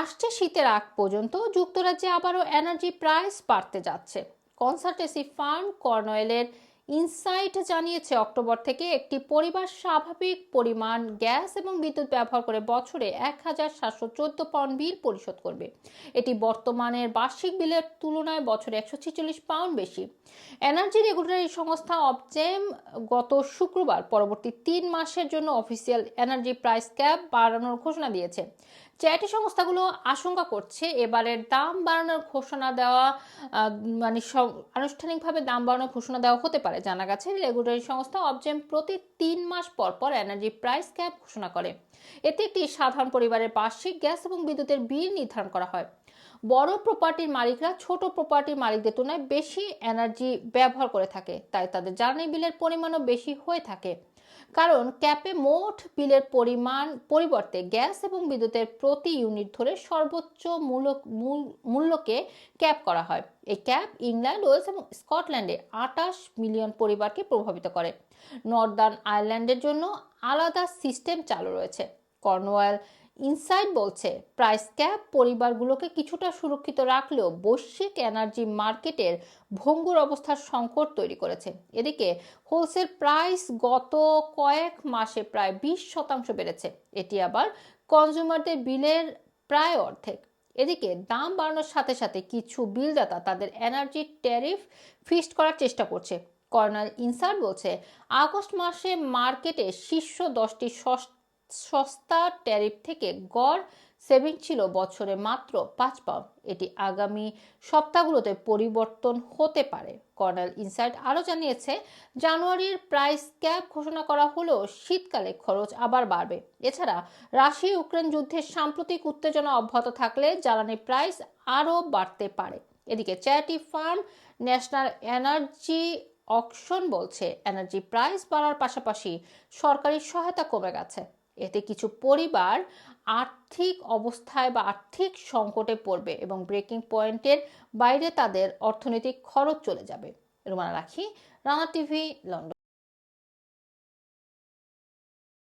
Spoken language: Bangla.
আসছে শীতের আগ পর্যন্ত, যুক্তরাজ্যে আবারও এনার্জি প্রাইস বাড়তে যাচ্ছে। কনসালটেন্সি ফার্ম কর্নয়েলের ইনসাইট জানিয়েছে, অক্টোবর থেকে একটি পরিবার স্বাভাবিক পরিমাণ গ্যাস এবং বিদ্যুৎ ব্যবহার করে বছরে এক হাজার সাতশো চোদ্দ পাউন্ড বিল পরিশোধ করবে। এটি বর্তমানের বার্ষিক বিলের তুলনায় বছরে একশো ছেচল্লিশ পাউন্ড বেশি। এনার্জি রেগুলেটরি সংস্থা অবজেম গত শুক্রবার পরবর্তী তিন মাসের জন্য অফিসিয়াল এনার্জি প্রাইস ক্যাপ বাড়ানোর ঘোষণা দিয়েছে। চ্যারিটি সংস্থাগুলো আশঙ্কা করছে এবারের দাম বাড়ানোর ঘোষণা দেওয়া মানে আনুষ্ঠানিকভাবে দাম বাড়ানোর ঘোষণা দেওয়া হতে পারে, জানা গেছে। রেগুলেটরি সংস্থা অবজেম প্রতি তিন মাস পর পর এনার্জি প্রাইস ক্যাপ ঘোষণা করে। এতে একটি সাধারণ পরিবারের বার্ষিক গ্যাস এবং বিদ্যুতের বিল নির্ধারণ করা হয়। বড় প্রপার্টির মালিকরা ছোট প্রপার্টির মালিকদের তুলনায় বেশি এনার্জি ব্যবহার করে থাকে, তাই তাদের জ্বালানি বিলের পরিমাণও বেশি হয়ে থাকে। কারণ ক্যাপে মোট বিলের পরিমাণ, পরিবর্তে গ্যাস এবং বিদ্যুতের প্রতি ইউনিট ধরে সর্বোচ্চ মূল্য মূল- মূল্যকে ক্যাপ করা হয়। এই ক্যাপ ইংল্যান্ড, ওয়েলস এবং স্কটল্যান্ডে আটাশ মিলিয়ন পরিবারকে প্রভাবিত করে। নর্দার্ন আয়ারল্যান্ডের জন্য আলাদা সিস্টেম চালু রয়েছে। কর্নওয়াল ইনসাইট বলছে, প্রাইস ক্যাপ পরিবারগুলোকে কিছুটা সুরক্ষিত রাখলেও বৈশ্বিক এনার্জি মার্কেটের ভঙ্গুর অবস্থার সংকট তৈরি করেছে। এদিকে, হোলসেল প্রাইস গত কয়েক মাসে প্রায় বিশ শতাংশ বেড়েছে। এটি আবার কনজিউমারদের বিলের প্রায় অর্ধেক। এদিকে, দাম বাড়ানোর সাথে সাথে কিছু বিলদাতা তাদের এনার্জি ট্যারিফ ফিক্সড করার চেষ্টা করছে। কর্নাল ইনসার্ট বলছে, আগস্ট মাসে মার্কেটে শীর্ষ দশটি সস- সস্তা ট্যারিফ থেকে গড় সেভিং ছিল বছরে মাত্র পাঁচ পাউন্ড। এটি আগামী সপ্তাহগুলোতে পরিবর্তন হতে পারে। কর্নেল ইনসাইট আরও জানিয়েছে, জানুয়ারির প্রাইস ক্যাপ ঘোষণা করা হলেও শীতকালে খরচ আবার বাড়বে। এছাড়া রাশিয়া ইউক্রেন যুদ্ধের সাম্প্রতিক উত্তেজনা অব্যাহত থাকলে জ্বালানি প্রাইস আরও বাড়তে পারে। এদিকে charity firm national energy action বলছে, এনার্জি প্রাইস বাড়ার পাশাপাশি সরকারি সহায়তা কমে গেছে। এতে কিছু পরিবার আর্থিক অবস্থায় বা আর্থিক সংকটে পড়বে এবং ব্রেকিং পয়েন্টের বাইরে তাদের অর্থনৈতিক খরচ চলে যাবে। রুমানা রাখি, রানা টিভি, লন্ডন।